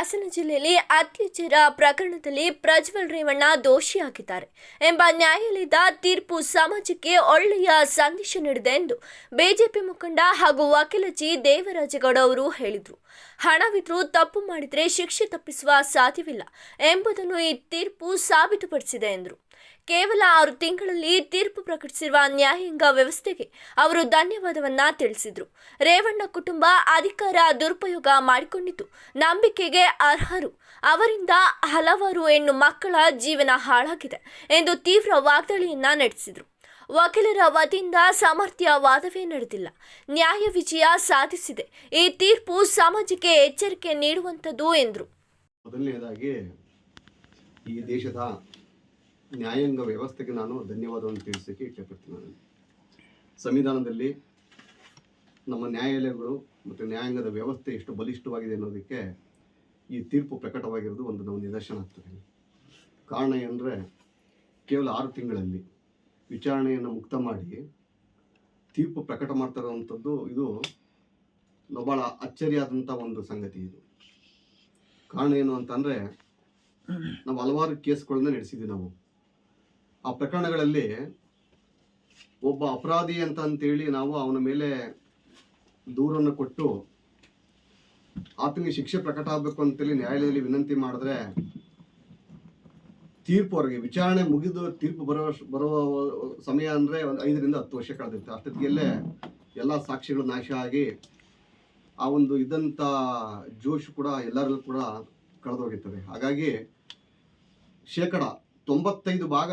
ಹಾಸನ ಜಿಲ್ಲೆಯಲ್ಲಿ ಅತ್ಯಾಚಾರ ಪ್ರಕರಣದಲ್ಲಿ ಪ್ರಜ್ವಲ್ ರೇವಣ್ಣ ದೋಷಿಯಾಗಿದ್ದಾರೆ ಎಂಬ ನ್ಯಾಯಾಲಯದ ತೀರ್ಪು ಸಮಾಜಕ್ಕೆ ಒಳ್ಳೆಯ ಸಂದೇಶ ನೀಡಿದೆ ಎಂದು ಬಿಜೆಪಿ ಮುಖಂಡ ಹಾಗೂ ವಕೀಲ ಜಿ ದೇವರಾಜಗೌಡ ಅವರು ಹೇಳಿದರು. ಹಣವಿದ್ರೂ ತಪ್ಪು ಮಾಡಿದರೆ ಶಿಕ್ಷೆ ತಪ್ಪಿಸುವ ಸಾಧ್ಯವಿಲ್ಲ ಎಂಬುದನ್ನು ಈ ತೀರ್ಪು ಸಾಬೀತುಪಡಿಸಿದೆ ಎಂದರು. ಕೇವಲ ಆರು ತಿಂಗಳಲ್ಲಿ ತೀರ್ಪು ಪ್ರಕಟಿಸಿರುವ ನ್ಯಾಯಾಂಗ ವ್ಯವಸ್ಥೆಗೆ ಅವರು ಧನ್ಯವಾದವನ್ನ ತಿಳಿಸಿದರು. ರೇವಣ್ಣ ಕುಟುಂಬ ಅಧಿಕಾರ ದುರುಪಯೋಗ ಮಾಡಿಕೊಂಡಿತು ನಂಬಿಕೆಗೆ ಅರ್ಹರು. ಅವರಿಂದ ಹಲವಾರು ಹೆಣ್ಣು ಮಕ್ಕಳ ಜೀವನ ಹಾಳಾಗಿದೆ ಎಂದು ತೀವ್ರ ವಾಗ್ದಾಳಿಯನ್ನ ನಡೆಸಿದರು. ವಕೀಲರ ವತಿಯಿಂದ ಸಾಮರ್ಥ್ಯ ವಾದವೇ ನಡೆದಿಲ್ಲ. ನ್ಯಾಯ ವಿಜಯ ಸಾಧಿಸಿದೆ. ಈ ತೀರ್ಪು ಸಮಾಜಕ್ಕೆ ಎಚ್ಚರಿಕೆ ನೀಡುವಂಥದ್ದು ಎಂದರು. ಮೊದಲನೇದಾಗಿ ಈ ದೇಶದ ನ್ಯಾಯಾಂಗ ವ್ಯವಸ್ಥೆಗೆ ನಾನು ಧನ್ಯವಾದವನ್ನು ತಿಳಿಸಲಿಕ್ಕೆ ಇಷ್ಟಪಡ್ತೀನಿ ನಾನು. ಸಂವಿಧಾನದಲ್ಲಿ ನಮ್ಮ ನ್ಯಾಯಾಲಯಗಳು ಮತ್ತು ನ್ಯಾಯಾಂಗದ ವ್ಯವಸ್ಥೆ ಎಷ್ಟು ಬಲಿಷ್ಠವಾಗಿದೆ ಅನ್ನೋದಕ್ಕೆ ಈ ತೀರ್ಪು ಪ್ರಕಟವಾಗಿರೋದು ಒಂದು ನಮ್ಮ ನಿದರ್ಶನ ಆಗ್ತದೆ. ಕಾರಣ ಏನಂದರೆ ಕೇವಲ ಆರು ತಿಂಗಳಲ್ಲಿ ವಿಚಾರಣೆಯನ್ನು ಮುಕ್ತ ಮಾಡಿ ತೀರ್ಪು ಪ್ರಕಟ ಮಾಡ್ತಾ ಇದು ಭಾಳ ಅಚ್ಚರಿಯಾದಂಥ ಒಂದು ಸಂಗತಿ ಇದು. ಕಾರಣ ಏನು ಅಂತಂದರೆ ನಾವು ಹಲವಾರು ಕೇಸ್ಗಳನ್ನ ನಡೆಸಿದ್ವಿ ನಾವು. ಆ ಪ್ರಕರಣಗಳಲ್ಲಿ ಒಬ್ಬ ಅಪರಾಧಿ ಅಂತ ಅಂತೇಳಿ ನಾವು ಅವನ ಮೇಲೆ ದೂರನ್ನು ಕೊಟ್ಟು ಆತನಿಗೆ ಶಿಕ್ಷೆ ಪ್ರಕಟ ಆಗಬೇಕು ಅಂತೇಳಿ ನ್ಯಾಯಾಲಯದಲ್ಲಿ ವಿನಂತಿ ಮಾಡಿದ್ರೆ ತೀರ್ಪು ಅವರಿಗೆ. ವಿಚಾರಣೆ ಮುಗಿದು ತೀರ್ಪು ಬರೋ ಬರುವ ಸಮಯ ಅಂದರೆ ಒಂದು ಐದರಿಂದ ಹತ್ತು ವರ್ಷ ಕಳೆದಿರುತ್ತೆ. ಅಷ್ಟೊತ್ತಿಗೆಲ್ಲೇ ಎಲ್ಲ ಸಾಕ್ಷಿಗಳು ನಾಶ ಆಗಿ ಆ ಒಂದು ಇದ್ದಂಥ ಜೋಶ್ ಕೂಡ ಎಲ್ಲರಲ್ಲೂ ಕೂಡ ಕಳೆದೋಗಿರ್ತದೆ. ಹಾಗಾಗಿ ಶೇಕಡ ತೊಂಬತ್ತೈದು ಭಾಗ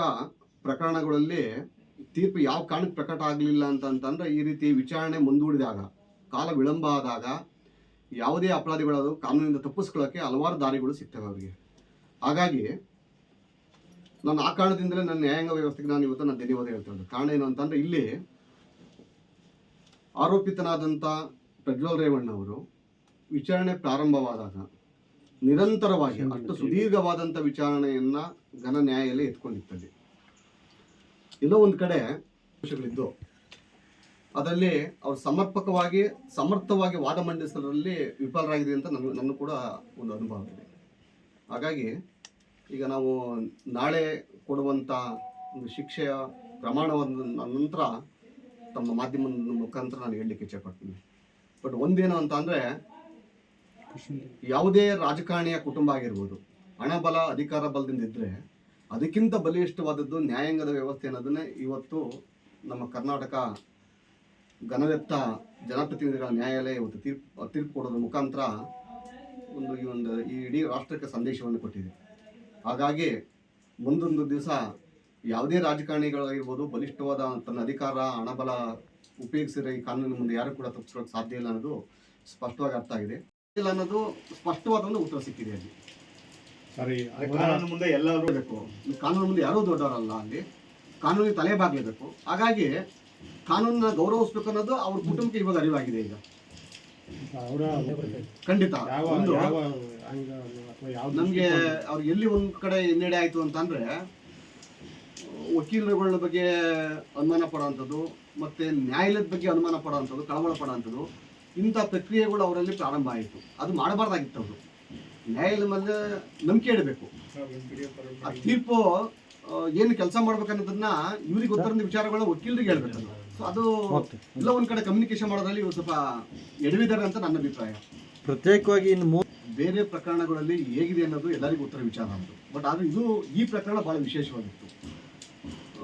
ಪ್ರಕರಣಗಳಲ್ಲಿ ತೀರ್ಪು ಯಾವ ಕಾರಣಕ್ಕೆ ಪ್ರಕಟ ಆಗಲಿಲ್ಲ ಅಂತ ಅಂತಂದ್ರೆ ಈ ರೀತಿ ವಿಚಾರಣೆ ಮುಂದೂಡಿದಾಗ, ಕಾಲ ವಿಳಂಬ ಆದಾಗ ಯಾವುದೇ ಅಪರಾಧಿಗಳು ಕಾನೂನಿಂದ ತಪ್ಪಿಸ್ಕೊಳ್ಳೋಕ್ಕೆ ಹಲವಾರು ದಾರಿಗಳು ಸಿಗ್ತವೆ ಅವರಿಗೆ. ಹಾಗಾಗಿ ನಾನು ಆ ಕಾರಣದಿಂದಲೇ ನನ್ನ ನ್ಯಾಯಾಂಗ ವ್ಯವಸ್ಥೆಗೆ ನಾನು ಇವತ್ತು ನಾನು ಧನ್ಯವಾದ ಹೇಳ್ತಾ ಇದ್ದೆ ಕಾರಣ ಏನು ಅಂತಂದ್ರೆ ಇಲ್ಲಿ ಆರೋಪಿತನಾದಂಥ ಪ್ರಜ್ವಲ್ ರೇವಣ್ಣ ಅವರು ವಿಚಾರಣೆ ಪ್ರಾರಂಭವಾದಾಗ ನಿರಂತರವಾಗಿ ಅಷ್ಟು ಸುದೀರ್ಘವಾದಂಥ ವಿಚಾರಣೆಯನ್ನ ಘನ ನ್ಯಾಯಾಲಯ ಎತ್ಕೊಂಡಿರ್ತದೆ ಎಲ್ಲೋ ಒಂದು ಕಡೆ ಅಂಶಗಳಿದ್ದು ಅದರಲ್ಲಿ ಅವರು ಸಮರ್ಪಕವಾಗಿ ಸಮರ್ಥವಾಗಿ ವಾದ ಮಂಡಿಸೋದ್ರಲ್ಲಿ ವಿಫಲರಾಗಿದೆ ಅಂತ ನನ್ನ ನನ್ನ ಕೂಡ ಒಂದು ಅನುಭವ ಇದೆ. ಹಾಗಾಗಿ ಈಗ ನಾವು ನಾಳೆ ಕೊಡುವಂಥ ಒಂದು ಶಿಕ್ಷೆಯ ಪ್ರಮಾಣವನ್ನು ನಂತರ ತಮ್ಮ ಮಾಧ್ಯಮದ ಮುಖಾಂತರ ನಾನು ಹೇಳಲಿಕ್ಕೆ ಇಚ್ಛೆಪಡ್ತೀನಿ ಬಟ್ ಒಂದೇನು ಅಂತ ಅಂದರೆ ಯಾವುದೇ ರಾಜಕಾರಣಿಯ ಕುಟುಂಬ ಆಗಿರ್ಬೋದು, ಹಣ ಬಲ ಅಧಿಕಾರ ಬಲದಿಂದ ಇದ್ದರೆ ಅದಕ್ಕಿಂತ ಬಲಿಷ್ಠವಾದದ್ದು ನ್ಯಾಯಾಂಗದ ವ್ಯವಸ್ಥೆ ಅನ್ನೋದನ್ನೇ ಇವತ್ತು ನಮ್ಮ ಕರ್ನಾಟಕ ಘನವೆತ್ತ ಜನಪ್ರತಿನಿಧಿಗಳ ನ್ಯಾಯಾಲಯ ಇವತ್ತು ತೀರ್ಪು ತೀರ್ಪು ಕೊಡೋದ್ರ ಮುಖಾಂತರ ಒಂದು ಈ ಒಂದು ಈ ಇಡೀ ರಾಷ್ಟ್ರಕ್ಕೆ ಸಂದೇಶವನ್ನು ಕೊಟ್ಟಿದೆ. ಹಾಗಾಗಿ ಮುಂದೊಂದು ದಿವಸ ಯಾವುದೇ ರಾಜಕಾರಣಿಗಳಾಗಿರ್ಬೋದು ಬಲಿಷ್ಠವಾದ ತನ್ನ ಅಧಿಕಾರ ಹಣಬಲ ಉಪಯೋಗಿಸಿದ್ರೆ ಈ ಕಾನೂನಿನ ಮುಂದೆ ಯಾರು ಕೂಡ ತಪ್ಪಿಸೋಕೆ ಸಾಧ್ಯ ಇಲ್ಲ ಅನ್ನೋದು ಸ್ಪಷ್ಟವಾಗಿ ಅರ್ಥ ಆಗಿದೆ. ಇಲ್ಲ ಅನ್ನೋದು ಸ್ಪಷ್ಟವಾದ ಒಂದು ಉತ್ತರ ಸಿಕ್ಕಿದೆ ಅಲ್ಲಿ. ಸರಿ ಕಾನೂನು ಮುಂದೆ ಎಲ್ಲರೂ ಬೇಕು ಕಾನೂನು ಮುಂದೆ ಯಾರೂ ದೊಡ್ಡವರಲ್ಲ ಅಲ್ಲಿ. ಕಾನೂನಿಗೆ ತಲೆ ಬಾಗಲೇಬೇಕು. ಹಾಗಾಗಿ ಕಾನೂನನ್ನ ಗೌರವಿಸ್ಬೇಕು ಅನ್ನೋದು ಅವ್ರ ಕುಟುಂಬಕ್ಕೆ ಇವಾಗ ಅರಿವಾಗಿದೆ ಈಗ. ಅವರ ಖಂಡಿತ. ಯಾವ ಒಂದು ಯಾವ ಅಂಗ ಅಥವಾ ಯಾವ ನಮ್ಗೆ ಅವ್ರ ಎಲ್ಲಿ ಒಂದ್ ಕಡೆ ಹಿನ್ನಡೆ ಆಯ್ತು ಅಂತಂದ್ರೆ ವಕೀಲರುಗಳ ಬಗ್ಗೆ ಅನುಮಾನ ಪಡೋವಂಥದ್ದು ಮತ್ತೆ ನ್ಯಾಯಾಲಯದ ಬಗ್ಗೆ ಅನುಮಾನ ಪಡೋವಂಥದ್ದು ಕಳವಳ ಪಡೋವಂಥದ್ದು ಇಂಥ ಪ್ರಕ್ರಿಯೆಗಳು ಅವರಲ್ಲಿ ಪ್ರಾರಂಭ ಆಯಿತು. ಅದು ಮಾಡಬಾರ್ದಾಗಿತ್ತು ಅವರು. ನ್ಯಾಯಾಲಯದ ಮೇಲೆ ನಂಬಿಕೆ ಇಡಬೇಕು. ಆ ತೀರ್ಪು ಏನು ಕೆಲಸ ಮಾಡ್ಬೇಕನ್ನೋದನ್ನ ಇವ್ರಿಗೆ ಗೊತ್ತಿರೋ ವಿಚಾರಗಳು ವಕೀಲರಿಗೆ ಹೇಳ್ಬೇಕು ಅದು ಎಲ್ಲ ಒಂದ್ ಕಡೆ ಕಮ್ಯುನಿಕೇಶನ್ ಮಾಡೋದ್ರಲ್ಲಿ ಇವ್ರು ಸ್ವಲ್ಪ ಎಡವಿದ್ದಾರೆ ಅಂತ ನನ್ನ ಅಭಿಪ್ರಾಯ. ಪ್ರತ್ಯೇಕವಾಗಿ ಇನ್ನು ಮೂ ಬೇರೆ ಪ್ರಕರಣಗಳಲ್ಲಿ ಹೇಗಿದೆ ಅನ್ನೋದು ಎಲ್ಲರಿಗೂ ಉತ್ತರ ವಿಚಾರ ಅಂತ ಬಟ್ ಆದ್ರೆ ಇದು ಈ ಪ್ರಕರಣ ಬಹಳ ವಿಶೇಷವಾಗಿತ್ತು.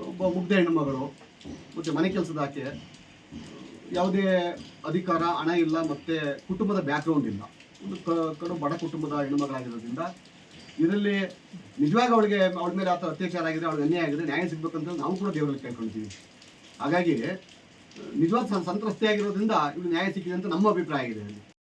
ಒಬ್ಬ ಮುಗ್ಧ ಹೆಣ್ಣುಮಗಳು ಮತ್ತೆ ಮನೆ ಕೆಲಸದ ಆಕೆ ಯಾವುದೇ ಅಧಿಕಾರ ಹಣ ಇಲ್ಲ ಮತ್ತೆ ಕುಟುಂಬದ ಬ್ಯಾಕ್ಗ್ರೌಂಡ್ ಇಲ್ಲ. ಒಂದು ಕಡು ಬಡ ಕುಟುಂಬದ ಹೆಣ್ಣುಮಗಳಾಗಿರೋದ್ರಿಂದ ಇದರಲ್ಲಿ ನಿಜವಾಗಿ ಅವಳಿಗೆ ಅವಳ ಮೇಲೆ ಆ ಥರ ಅತ್ಯಾಚಾರ ಆಗಿದೆ ಅವಳಿಗೆ ಅನ್ಯಾಯ ಆಗಿದೆ ನ್ಯಾಯ ಸಿಗ್ಬೇಕಂತ ನಾವು ಕೂಡ ದೇವರಲ್ಲಿ ಕೇಳ್ಕೊಳ್ತೀವಿ ಹಾಗಾಗಿ ನಿಜವಾದ ಸಂತ್ರಸ್ತೆಯಾಗಿರೋದ್ರಿಂದ ಇವರು ನ್ಯಾಯ ಸಿಕ್ಕಿದೆ ಅಂತ ನಮ್ಮ ಅಭಿಪ್ರಾಯ ಆಗಿದೆ. ಅಲ್ಲಿ